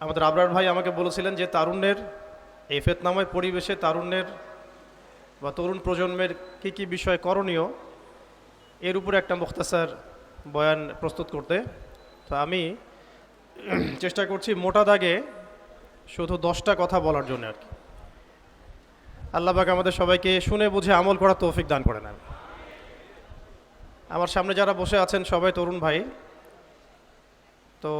আমাদের আবরার ভাই আমাকে বলেছিলেন যে তারুণ্যের এই ফেতনাময় পরিবেশে তারুণ্যের বা তরুণ প্রজন্মের কী কী বিষয় করণীয়, এর উপরে একটা মুখতাসার বয়ান প্রস্তুত করতে। তো আমি চেষ্টা করছি মোটা দাগে শুধু দশটা কথা বলার জন্য আর কি। আল্লাহবাক আমাদের সবাইকে শুনে বুঝে আমল করার তৌফিক দান করে নেন আমার সামনে যারা বসে আছেন সবাই তরুণ ভাই। তো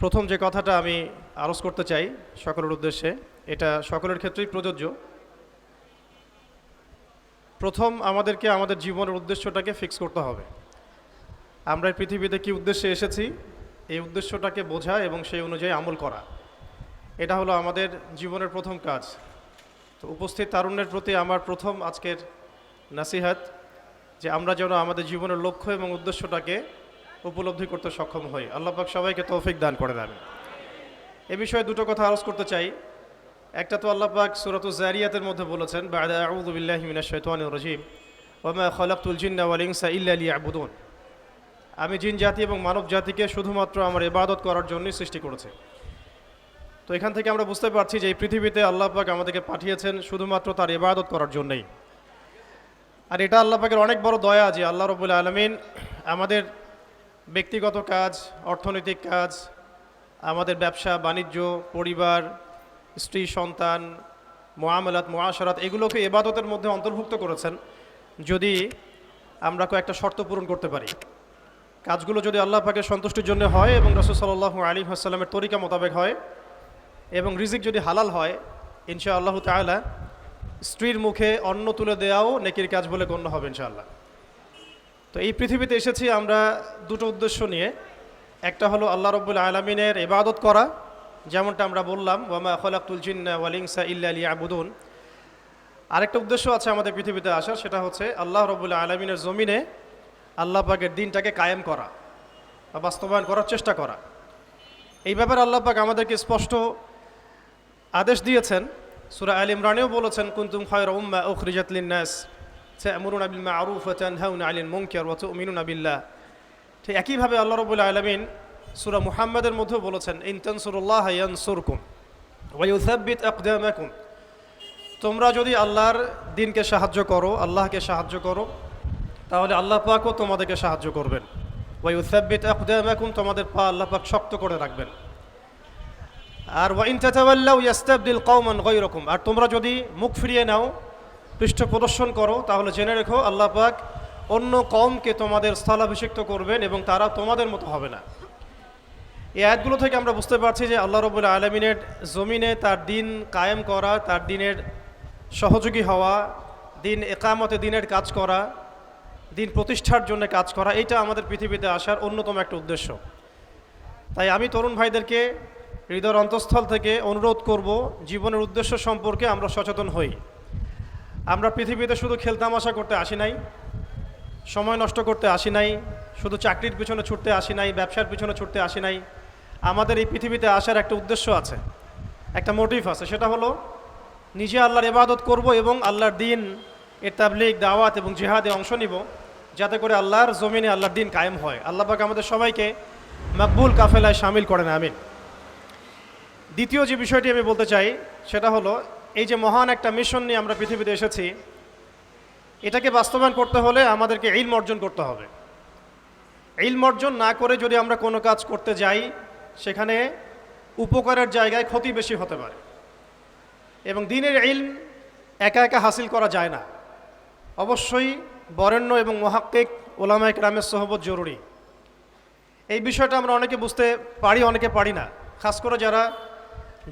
প্রথম যে কথাটা আমি আরজ করতে চাই সকলের উদ্দেশ্যে, এটা সকলের ক্ষেত্রেই প্রযোজ্য। প্রথম আমাদেরকে আমাদের জীবনের উদ্দেশ্যটাকে ফিক্স করতে হবে। আমরা পৃথিবীতে কি উদ্দেশ্যে এসেছি? এই উদ্দেশ্যটাকে বোঝা এবং সেই অনুযায়ী আমল করা। এটা হলো আমাদের জীবনের প্রথম কাজ। তো উপস্থিত তারুণ্যের প্রতি আমার প্রথম আজকের নাসিহাত যে আমরা যেন আমাদের জীবনের লক্ষ্য এবং উদ্দেশ্যটাকে উপলব্ধি করতে সক্ষম হই। আল্লাহ পাক সবাইকে তৌফিক দান করে দেন এ বিষয়ে দুটো কথা আরজ করতে চাই। একটা তো আল্লাহ পাক সুরাত জারিয়াতের মধ্যে বলেছেন রাজিম, ওয়া মা খালাকতুল জিন্না ওয়াল ইনসা ইল্লা লিয়াবুদুন। আমি জিন জাতি এবং মানব জাতিকে শুধুমাত্র আমার ইবাদত করার জন্যই সৃষ্টি করেছে। তো এখান থেকে আমরা বুঝতে পারছি যে এই পৃথিবীতে আল্লাহ পাক আমাদেরকে পাঠিয়েছেন শুধুমাত্র তার ইবাদত করার জন্যই। আর এটা আল্লাহ পাকের অনেক বড় দয়া যে আল্লাহ রবুল আলমিন আমাদের ব্যক্তিগত কাজ, অর্থনৈতিক কাজ, আমাদের ব্যবসা, বাণিজ্য, পরিবার, স্ত্রী, সন্তান মোয়ামলাত মোয়াশারাত এগুলোকে এবাদতের মধ্যে অন্তর্ভুক্ত করেছেন। যদি আমরা কয়েকটা শর্ত পূরণ করতে পারি। কাজগুলো যদি আল্লাহ পাকের সন্তুষ্টির জন্য হয় এবং রসুল সাল্লাহ আলী আসসালামের তরিকা মোতাবেক হয় এবং রিজিক যদি হালাল হয় ইনশা আল্লাহ তালা স্ত্রীর মুখে অন্ন তুলে দেওয়াও নেকির কাজ বলে গণ্য হবে ইনশাআল্লাহ। তো এই পৃথিবীতে এসেছি আমরা দুটো উদ্দেশ্য নিয়ে। একটা হলো আল্লাহ রব্বুল আলমিনের ইবাদত করা, যেমনটা আমরা বললাম, ওয়ামা খলাকুল জিন্না ওয়ালিংসা ইল্লা আলী আবুদুন আরেকটা উদ্দেশ্য আছে আমাদের পৃথিবীতে আসার, সেটা হচ্ছে আল্লাহ রব্বুল্লাহ আলমিনের জমিনে আল্লাহ পাকের দিনটাকে কায়েম করা বা বাস্তবায়ন করার চেষ্টা করা। এই ব্যাপারে আল্লাহ পাক আমাদেরকে স্পষ্ট আদেশ দিয়েছেন। সুরা আল ইমরানেও বলেছেন, কুন্তুম খয়র উম্মা উখরিজাত লিন্নাস তা'মুরুনা বিল মা'রুফ তানহাউনা 'আনিল মুনকার ওয়া তু'মিনুনা বিল্লাহ ঠিক একইভাবে আল্লাহ রাব্বুল আলামিন সূরা মুহাম্মাদের মধ্যেও বলেছেন, ইন তানসুরুল্লাহ ইয়ানসুরকুম ওয়া ইউসাব্বিত আকদামাকুম। তোমরা যদি আল্লাহর দিনকে সাহায্য করো, আল্লাহকে সাহায্য করো, তাহলে আল্লাহ পাকও তোমাদেরকে সাহায্য করবেন। ওয়া ইউসাব্বিত আকদামাকুম, তোমাদের পা আল্লাহ পাক শক্ত করে রাখবেন। আর ওয়াইন তাতাওয়াল্লাউ ইয়াস্তাবদিল কওমান গায়রাকুম, আর তোমরা যদি মুখ ফিরিয়ে নাও পৃষ্ঠ প্রদর্শন করো, তাহলে জেনে রেখো, আল্লাহ পাক অন্য কমকে তোমাদের স্থলাভিষিক্ত করবেন এবং তারা তোমাদের মতো হবে না। এই আয়াতগুলো থেকে আমরা বুঝতে পারছি যে আল্লাহ রবুল্লা আলমিনের জমিনে তার দিন কায়েম করা, তার দিনের সহযোগী হওয়া, দিন একামতে দিনের কাজ করা, দিন প্রতিষ্ঠার জন্য কাজ করা, এইটা আমাদের পৃথিবীতে আসার অন্যতম একটা উদ্দেশ্য। তাই আমি তরুণ ভাইদেরকে হৃদয়ের অন্তঃস্থল থেকে অনুরোধ করব, জীবনের উদ্দেশ্য সম্পর্কে আমরা সচেতন হই। আমরা পৃথিবীতে শুধু খেলতামাশা করতে আসি নাই, সময় নষ্ট করতে আসি নাই, শুধু চাকরির পিছনে ছুটতে আসি নাই, ব্যবসার পিছনে ছুটতে আসি নাই। আমাদের এই পৃথিবীতে আসার একটা উদ্দেশ্য আছে, একটা মোটিভ আছে, সেটা হলো নিজে আল্লাহর ইবাদত করব এবং আল্লাহর দিন এর তাবলিগ, দাওয়াত এবং জেহাদে অংশ নিব, যাতে করে আল্লাহর জমিনে আল্লাহর দিন কায়েম হয়। আল্লাহ পাক আমাদের সবাইকে মকবুল কাফেলায় সামিল করেন, আমিন। দ্বিতীয় যে বিষয়টি আমি বলতে চাই, সেটা হলো এই যে মহান একটা মিশন নিয়ে আমরা পৃথিবীতে এসেছি, এটাকে বাস্তবায়ন করতে হলে আমাদেরকে ইলম অর্জন করতে হবে। ইলম অর্জন না করে যদি আমরা কোনো কাজ করতে যাই, সেখানে উপকারের জায়গায় ক্ষতি বেশি হতে পারে। এবং দিনের ইলম একা একা হাসিল করা যায় না। অবশ্যই বরেণ্য এবং মহাক্কিক ওলামা একরামের সহবত জরুরি। এই বিষয়টা আমরা অনেকে বুঝতে পারি, অনেকে পারি না। খাস করে যারা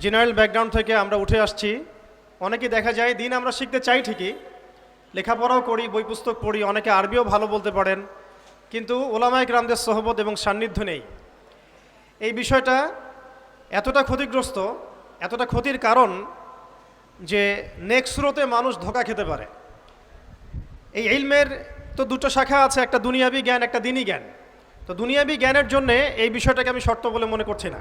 জেনারেল ব্যাকগ্রাউন্ড থেকে আমরা উঠে আসছি অনেকে দেখা যায় দিন আমরা শিখতে চাই ঠিকই, লেখাপড়াও করি, বই পুস্তক পড়ি, অনেকে আরবিও ভালো বলতে পারেন, কিন্তু ওলামায়ক রামদের সহবত এবং সান্নিধ্য নেই। এই বিষয়টা এতটা ক্ষতিগ্রস্ত, এতটা ক্ষতির কারণ যে নেক্সট স্রোতে মানুষ ধোকা খেতে পারে। এই ইলমের তো দুটো শাখা আছে, একটা দুনিয়াবি জ্ঞান, একটা দিনই জ্ঞান। তো দুনিয়াবি জ্ঞানের জন্যে এই বিষয়টাকে আমি শর্ত বলে মনে করছি না।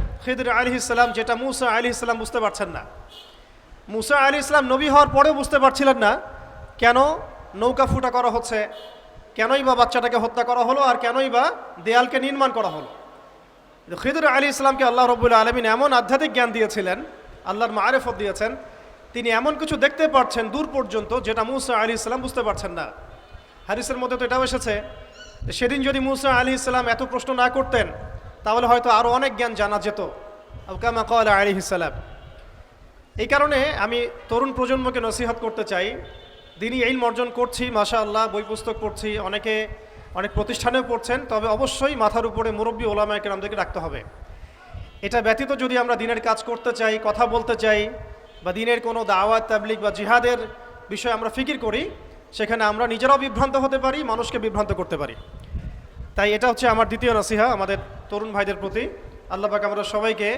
খিদর আলী ইসলাম যেটা মুসা আলী ইসলাম বুঝতে পারছেন না। মুসা আলী ইসলাম নবী হওয়ার পরেও বুঝতে পারছিলেন না কেন নৌকা ফুটা করা হচ্ছে, কেনই বা বাচ্চাটাকে হত্যা করা হলো আর কেনই বা দেয়ালকে নির্মাণ করা হলো। খিদুর আলী ইসলামকে আল্লাহ রবুল্লা আলমিন এমন আধ্যাত্মিক জ্ঞান দিয়েছিলেন, আল্লাহর মারেফত দিয়েছেন, তিনি এমন কিছু দেখতে পারছেন দূর পর্যন্ত যেটা মুসা আলী ইসলাম বুঝতে পারছেন না। হারিসের মধ্যে তো এটাও এসেছে সেদিন যদি মুসা আলী ইসলাম এত প্রশ্ন না করতেন তাহলে হয়তো আরও অনেক জ্ঞান জানা যেত। আবকামা কল আলী ইসালাম এই কারণে আমি তরুণ প্রজন্মকে নসিহত করতে চাই। দিনই এই অর্জন করছি মাশা আল্লাহ বই পুস্তক পড়ছি, অনেকে অনেক প্রতিষ্ঠানেও পড়ছেন, তবে অবশ্যই মাথার উপরে মুরব্বী ওলামায়কে আমাদেরকে রাখতে হবে। এটা ব্যতীত যদি আমরা দিনের কাজ করতে চাই, কথা বলতে চাই, বা দিনের কোনো দাওয়াত তাবলিক বা জিহাদের বিষয়ে আমরা ফিকির করি, সেখানে আমরা নিজেরাও বিভ্রান্ত হতে পারি, মানুষকে বিভ্রান্ত করতে পারি। তাই এটা হচ্ছে আমার দ্বিতীয় নসিহা আমাদের তরুণ ভাইদের প্রতি। আল্লাহ পাক আমরা সবাইকে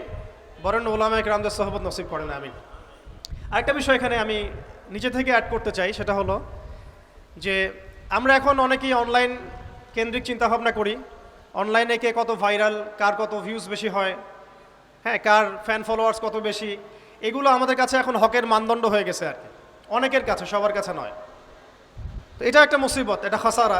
বরেণ্য ওলামায়ক রামদের সহবত নসিব করেন আমি আরেকটা বিষয় এখানে আমি নিজে থেকে অ্যাড করতে চাই, সেটা হলো যে আমরা এখন অনেকেই অনলাইন কেন্দ্রিক চিন্তাভাবনা করি। অনলাইনে কে কত ভাইরাল কার কত ভিউজ বেশি হয় হ্যাঁ কার ফ্যান ফলোয়ার্স কত বেশি, এগুলো আমাদের কাছে এখন হকের মানদণ্ড হয়ে গেছে আর কি। অনেকের কাছে, সবার কাছে নয়। তো এটা একটা মুসিবত, এটা খাসারা।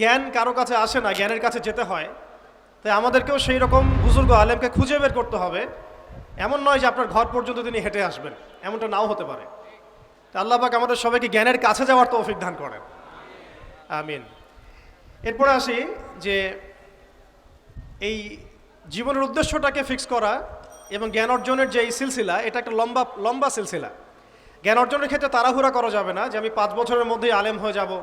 জ্ঞান কারও কাছে আসে না, জ্ঞানের কাছে যেতে হয়। তাই আমাদেরকেও সেই রকম বুজুর্গ আলেমকে খুঁজে বের করতে হবে। এমন নয় যে আপনার ঘর পর্যন্ত তিনি হেঁটে আসবেন, এমনটা নাও হতে পারে। তা আল্লাহ পাক আমাদের সবাইকে জ্ঞানের কাছে যাওয়ার তৌফিক দান করেন। আমিন। এরপরে আসি যে এই জীবনের উদ্দেশ্যটাকে ফিক্স করা এবং জ্ঞান অর্জনের যে এই সিলসিলা, এটা একটা লম্বা লম্বা সিলসিলা। জ্ঞান অর্জনের ক্ষেত্রে তাড়াহুড়া করা যাবে না যে আমি পাঁচ বছরের মধ্যেই আলেম হয়ে যাব।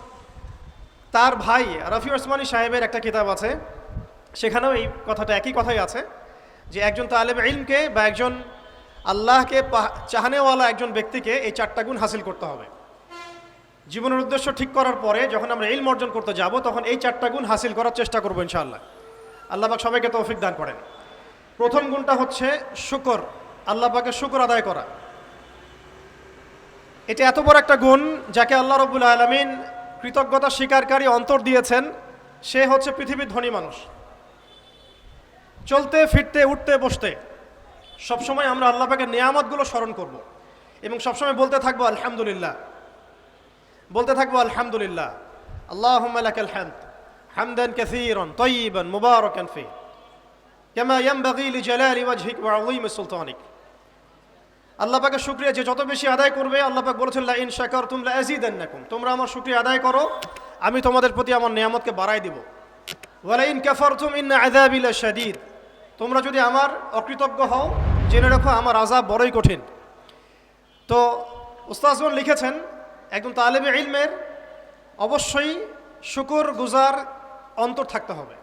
তার ভাই রফি ওসমানী সাহেবের একটা কিতাব আছে। সেখানেও এই কথাটা, একই কথাই আছে যে একজন তালেব ইলমকে বা একজন আল্লাহকে চাহানেওয়ালা একজন ব্যক্তিকে এই চারটা গুণ হাসিল করতে হবে। জীবনের উদ্দেশ্য ঠিক করার পরে যখন আমরা ইলম অর্জন করতে যাব, তখন এই চারটা গুণ হাসিল করার চেষ্টা করব ইনশাআল্লাহ। আল্লাহ পাক সবাইকে তৌফিক দান করেন। প্রথম গুণটা হচ্ছে শুকর, আল্লাহ পাকে শুকর আদায় করা। এটা এত বড় একটা গুণ যাকে আল্লাহ রবুল আলমিন কৃতজ্ঞতা স্বীকারকারী অন্তর দিয়েছেন, সে হচ্ছে পৃথিবীর ধনী মানুষ। চলতে, ফিরতে, উঠতে, বসতে, সবসময় আমরা আল্লাহ পাকের নিয়ামতগুলো স্মরণ করব এবং সবসময় বলতে থাকব আলহামদুলিল্লাহ। বলতে থাকব আলহামদুলিল্লাহ। আল্লাহ হামদ, হামদান কাসীরান তয়্যিবান মুবারাকান ফি। কামা ইয়ানবাগি লিজালালি ওয়াজহিক ওয়া আযীম সুলতানিক। আল্লাহ পাকের শুকরিয়া যে যত বেশি আদায় করবে, আল্লাহ পাক বলেছেন, লা ইন শাকারতুম লা আযীদান্নাকুম। তোমরা আমার শুকরিয়া আদায় করো, আমি তোমাদের প্রতি আমার নিয়ামতকে বাড়াই দিব। ওয়ালা ইন কাফারতুম ইন্না আযাবি লাশাদীদ তোমরা যদি আমার অকৃতজ্ঞ হও, জেনে রাখো আমার আযাব বড়ই কঠিন। তো উস্তাজগণ লিখেছেন, একজন তালেবে ইলমের অবশ্যই শুকুর গুজার অন্তর থাকতে হবে।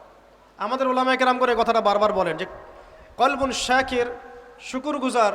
আমাদের ওলামায় কেরাম করে কথাটা বারবার বলেন যে, কলবুন শাকির শুকুরগুজার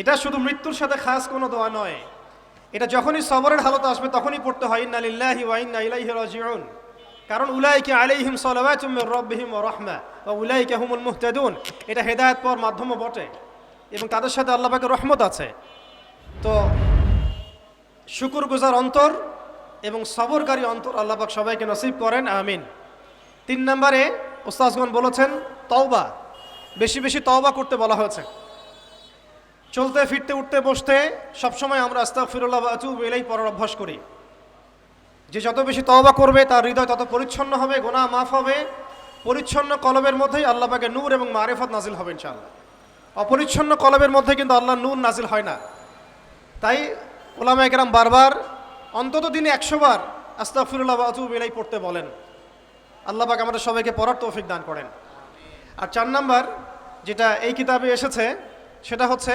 এটা শুধু মৃত্যুর সাথে খাস কোনো দোয়া নয়। এটা যখনই সবরের হালত আসবে, তখনই পড়তে হয়, ইন্না লিল্লাহি ওয়া ইন্না ইলাইহি রাজিউন। কারণ উলাইকে আলাইহিম সালাওয়াতুম মির রাব্বিহিম ওয়া রাহমা, ওয়া উলাইকা হুমুল মুহতাদুন। এটা হেদায়েত পাওয়ার মাধ্যমও বটে এবং তাদের সাথে আল্লাহ পাকের রহমত আছে। তো শুকুরগুজার অন্তর এবং সবরকারী অন্তর আল্লাহ পাক সবাইকে নসিব করেন, আমিন। তিন নম্বরে ওস্তাজগণ বলেছেন, তওবা। বেশি বেশি তওবা করতে বলা হয়েছে। চলতে, ফিরতে, উঠতে, বসতে সবসময় আমরা আস্তাগফিরুল্লাহ ওয়া আতুবু ইলাইহি পড়ার অভ্যাস করি। যে যত বেশি তওবা করবে, তার হৃদয় তত পরিচ্ছন্ন হবে গোনা মাফ হবে। পরিচ্ছন্ন কলবের মধ্যেই আল্লাহ পাকে নূর এবং মারেফত নাজিল হবে ইনশাআল্লাহ। অপরিচ্ছন্ন কলবের মধ্যে কিন্তু আল্লাহ নূর নাজিল হয় না। তাই ওলামা একরাম বারবার অন্তত দিনে একশো বার আস্তাগফিরুল্লাহ ওয়া আতুবু ইলাইহি পড়তে বলেন। আল্লাহ পাক আমাদের সবাইকে পড়ার তৌফিক দান করেন। আর চার নাম্বার যেটা এই কিতাবে এসেছে, সেটা হচ্ছে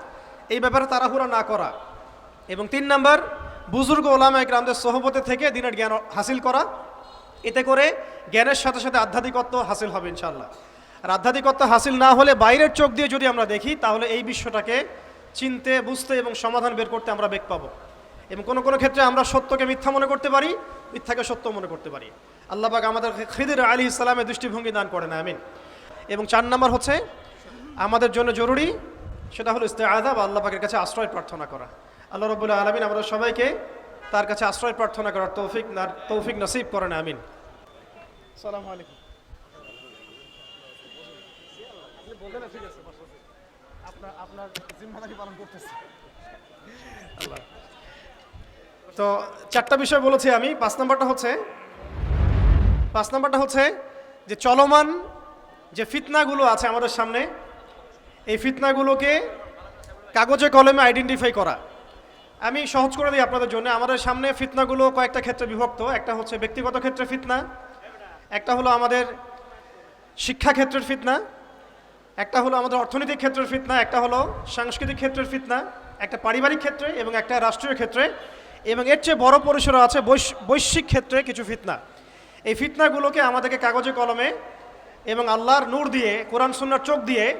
এই ব্যাপারে তাড়াহুড়া না করা। এবং তিন নাম্বার, বুজুর্গ ওলামা একরামদের সহবতে থেকে দিনের জ্ঞান হাসিল করা। এতে করে জ্ঞানের সাথে সাথে আধ্যাত্মিকত্ব হাসিল হবে ইনশাল্লাহ আর আধ্যাত্মিকত্ব হাসিল না হলে বাইরের চোখ দিয়ে যদি আমরা দেখি, তাহলে এই বিশ্বটাকে চিনতে, বুঝতে এবং সমাধান বের করতে আমরা বেগ পাবো। এবং কোনো কোনো ক্ষেত্রে আমরা সত্যকে মিথ্যা মনে করতে পারি, মিথ্যাকে সত্য মনে করতে পারি। আল্লাহ পাক আমাদের খিদির আলী ইসলামের দৃষ্টিভঙ্গি দান করেন, আমিন। এবং চার নাম্বার হচ্ছে, আমাদের জন্য জরুরি সেটা হলো ইস্তেআদা বা আল্লাহ পাকের কাছে আশ্রয় প্রার্থনা করা। আল্লাহ রবুল্লাহ আলমিন আমাদের সবাইকে তার কাছে আশ্রয় প্রার্থনা করার তৌফিক তৌফিক নসিব করেন আমিন। সালাম আলাইকুম। তো চারটা বিষয় বলেছি আমি পাঁচ নম্বরটা হচ্ছে পাঁচ নম্বরটা হচ্ছে যে চলমান যে ফিতনাগুলো আছে আমাদের সামনে এই ফিতনাগুলোকে কাগজে কলমে আইডেন্টিফাই করা। আমি সহজ করে দিই আপনাদের জন্য। আমাদের সামনে ফিতনাগুলো কয়েকটা ক্ষেত্রে বিভক্ত। একটা হচ্ছে ব্যক্তিগত ক্ষেত্রে ফিতনা, একটা হলো আমাদের শিক্ষা ক্ষেত্রের ফিতনা, একটা হলো আমাদের অর্থনৈতিক ক্ষেত্রের ফিতনা, একটা হলো সাংস্কৃতিক ক্ষেত্রের ফিতনা, একটা পারিবারিক ক্ষেত্রে এবং একটা রাষ্ট্রীয় ক্ষেত্রে। এবং এর চেয়ে বড় পরিসরে আছে বৈশ- বৈশ্বিক ক্ষেত্রে কিছু ফিতনা। এই ফিতনাগুলোকে আমাদেরকে কাগজে কলমে এবং আল্লাহর নূর দিয়ে, কোরআন, সুন্নার চোখ দিয়ে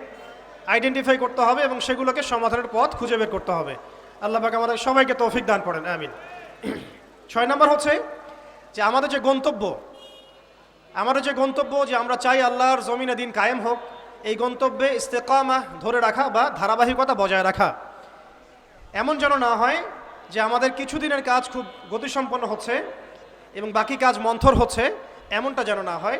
আইডেন্টিফাই করতে হবে এবং সেগুলোকে সমাধানের পথ খুঁজে বের করতে হবে। আল্লাহ পাক আমাদের সবাইকে তৌফিক দান করেন, আমিন। ছয় নম্বর হচ্ছে যে আমাদের যে গন্তব্য, আমাদের যে গন্তব্য যে আমরা চাই আল্লাহর জমিনে দিন কায়েম হোক, এই গন্তব্যে ইস্তেকামা ধরে রাখা বা ধারাবাহিকতা বজায় রাখা। এমন যেন না হয় যে আমাদের কিছুদিনের কাজ খুব গতিসম্পন্ন হচ্ছে এবং বাকি কাজ মন্থর হচ্ছে, এমনটা যেন না হয়।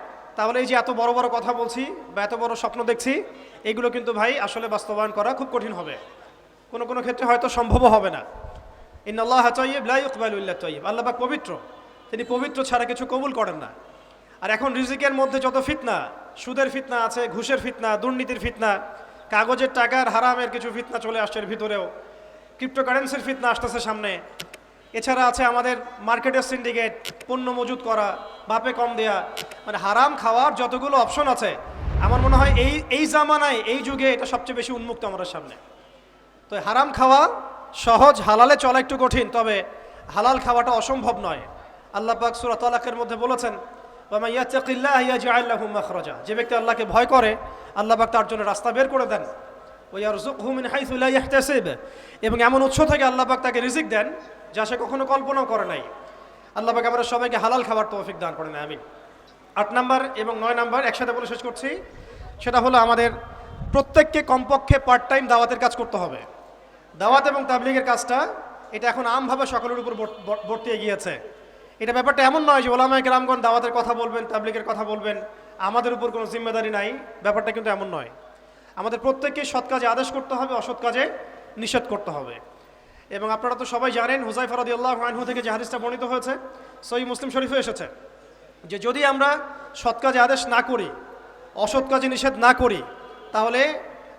তাহলে এই যে এত বড় বড় কথা বলছি বা এত বড় স্বপ্ন দেখছি, এগুলো কিন্তু ভাই আসলে বাস্তবায়ন করা খুব কঠিন হবে। কোনো কোনো ক্ষেত্রে হয়তো সম্ভবও হবে না। ইন আল্লাহ তৈব লাই ইকবালুল্লাহ তৈব আল্লাহবাক পবিত্র। তিনি পবিত্র ছাড়া কিছু কবুল করেন না। আর এখন রিজিকের মধ্যে যত ফিতনা, সুদের ফিতনা আছে, ঘুষের ফিতনা, দুর্নীতির ফিতনা, কাগজের টাকার হারামের কিছু ফিতনা চলে আসছে ভিতরেও। ক্রিপ্টোকারেন্সির ফিতনা আসতেছে সামনে। এছাড়া আছে আমাদের মার্কেটের সিন্ডিকেট পণ্য মজুত করা, বাপে কম দেয়া। মানে হারাম খাওয়ার যতগুলো অপশন আছে, আমার মনে হয় এই এই জামানায়, এই যুগে এটা সবচেয়ে বেশি উন্মুক্ত আমাদের সামনে। তো হারাম খাওয়া সহজ, হালালে চলা একটু কঠিন, তবে হালাল খাওয়াটা অসম্ভব নয়। আল্লাহ পাক সূরা তালাকের মধ্যে বলেছেন যে ব্যক্তি আল্লাহকে ভয় করে, আল্লাহ পাক তার জন্য রাস্তা বের করে দেন। লা ইয়াহতাসিব। এবং এমন উৎস থেকে আল্লাহ পাক তাকে রিজিক দেন যা সে কখনো কল্পনাও করে নাই। আল্লাহ পাক আমরা সবাইকে হালাল খাবার তৌফিক দান করেন, আমিন। আট নাম্বার এবং নয় নাম্বার একসাথে বলে শেষ করছি। সেটা হলো আমাদের প্রত্যেককে কমপক্ষে পার্ট টাইম দাওয়াতের কাজ করতে হবে। দাওয়াত এবং তাবলিগের কাজটা, এটা এখন আমভাবে সকলের উপর বর্ত- গিয়েছে এটা ব্যাপারটা এমন নয় যে ওলামায় গ্রামগণ দাওয়াতের কথা বলবেন, তাবলিগের কথা বলবেন, আমাদের উপর কোনো জিম্মেদারি নাই, ব্যাপারটা কিন্তু এমন নয়। আমাদের প্রত্যেককে সৎ কাজে আদেশ করতে হবে, অসৎ কাজে নিষেধ করতে হবে। এবং আপনারা তো সবাই জানেন হুজাই ফরাদি আল্লাহ আনহু থেকে যে হাদিসটা বর্ণিত হয়েছে সই মুসলিম শরীফে এসেছে, যে যদি আমরা সৎ কাজে আদেশ না করি, অসৎ কাজে নিষেধ না করি, তাহলে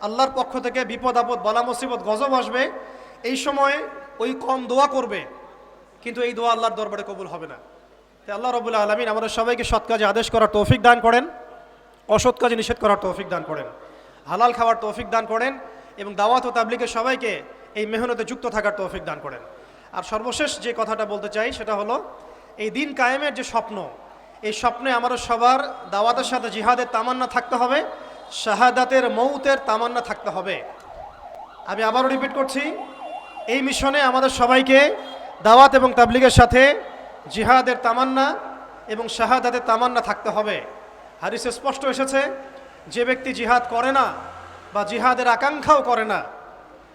আল্লাহর পক্ষ থেকে বিপদ, আপদ, বালা, মুসিবত, গজব আসবে, এই সময় ওই কম দোয়া করবে, কিন্তু এই দোয়া আল্লাহর দরবারে কবুল হবে না। তাই আল্লাহ রবুল্লা আলমিন আমাদের সবাইকে সৎ কাজে আদেশ করার তৌফিক দান করেন, অসৎ কাজে নিষেধ করার তৌফিক দান করেন, হালাল খাওয়ার তৌফিক দান করেন এবং দাওয়াত ও তাবলিকের সবাইকে এই মেহনতে যুক্ত থাকার তৌফিক দান করেন। আর সর্বশেষ যে কথাটা বলতে চাই, সেটা হলো, এই দিন কায়েমের যে স্বপ্ন, এই স্বপ্নে আমাদের সবার দাওয়াতের সাথে জিহাদের তামান্না থাকতে হবে, শাহাদাতের মৌতের তামান্না থাকতে হবে। আমি আবারও রিপিট করছি, এই মিশনে আমাদের সবাইকে দাওয়াত এবং তাবলিগের সাথে জিহাদের তামান্না এবং শাহাদাতের তামান্না থাকতে হবে। হারিসে স্পষ্ট এসেছে, যে ব্যক্তি জিহাদ করে না বা জিহাদের আকাঙ্ক্ষাও করে না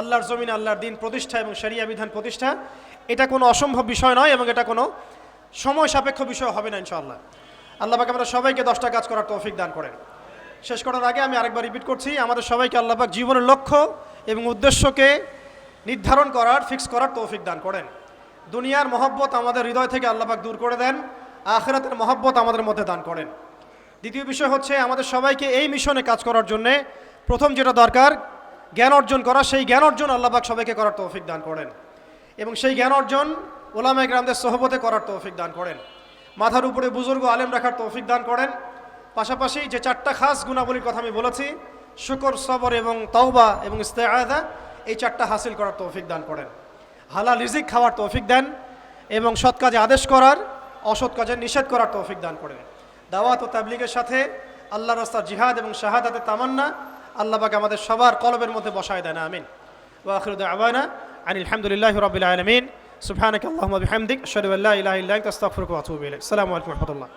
আল্লাহর জমিন, আল্লাহর দিন প্রতিষ্ঠা এবং শরিয়া বিধান প্রতিষ্ঠা, এটা কোনো অসম্ভব বিষয় নয় এবং এটা কোনো সময় সাপেক্ষ বিষয় হবে না ইনশাআল্লাহ। আল্লাহ পাক আমরা সবাইকে দশটা কাজ করার তৌফিক দান করেন। শেষ করার আগে আমি আরেকবার রিপিট করছি, আমাদের সবাইকে আল্লাহ পাক জীবনের লক্ষ্য এবং উদ্দেশ্যকে নির্ধারণ করার ফিক্স করার তৌফিক দান করেন। দুনিয়ার মহব্বত আমাদের হৃদয় থেকে আল্লাহ পাক দূর করে দেন, আখেরাতের মহব্বত আমাদের মধ্যে দান করেন। দ্বিতীয় বিষয় হচ্ছে আমাদের সবাইকে এই মিশনে কাজ করার জন্যে প্রথম যেটা দরকার জ্ঞান অর্জন করা, সেই জ্ঞান অর্জন আল্লাহবাক সবাইকে করার তৌফিক দান করেন। এবং সেই জ্ঞান অর্জন ওলামা গ্রামদের সহবতে করার তৌফিক দান করেন। মাথার উপরে বুজুর্গ আলেম রাখার তৌফিক দান করেন। পাশাপাশি যে চারটা খাস গুণাবলীর কথা আমি বলেছি, শুকর, সবর এবং তওবা এবং ইস্তেআদা এই চারটা হাসিল করার তৌফিক দান করেন। হালাল রিজিক খাওয়ার তৌফিক দেন এবং সৎ কাজে আদেশ করার, অসৎ কাজে নিষেধ করার তৌফিক দান করেন। দাওয়াত ও তাবলিগের সাথে আল্লাহ রাস্তার জিহাদ এবং শাহাদাতের তামান্না আল্লাহ আমাদের সবার কলবের মধ্যে বসায় দেন আমিন। ওয়াখরুদ দাওয়ানা আনিল হামদুলিল্লাহি রাব্বিল আলামিন। সুবহানাকা আল্লাহুম্মা বিহামদিক, আশহাদু আল্লা ইলাহা ইল্লা আনতা, আস্তাগফিরুকা ওয়া আতুবু ইলাইক। আসসালামু আলাইকুম রাহমাতুল্লাহ।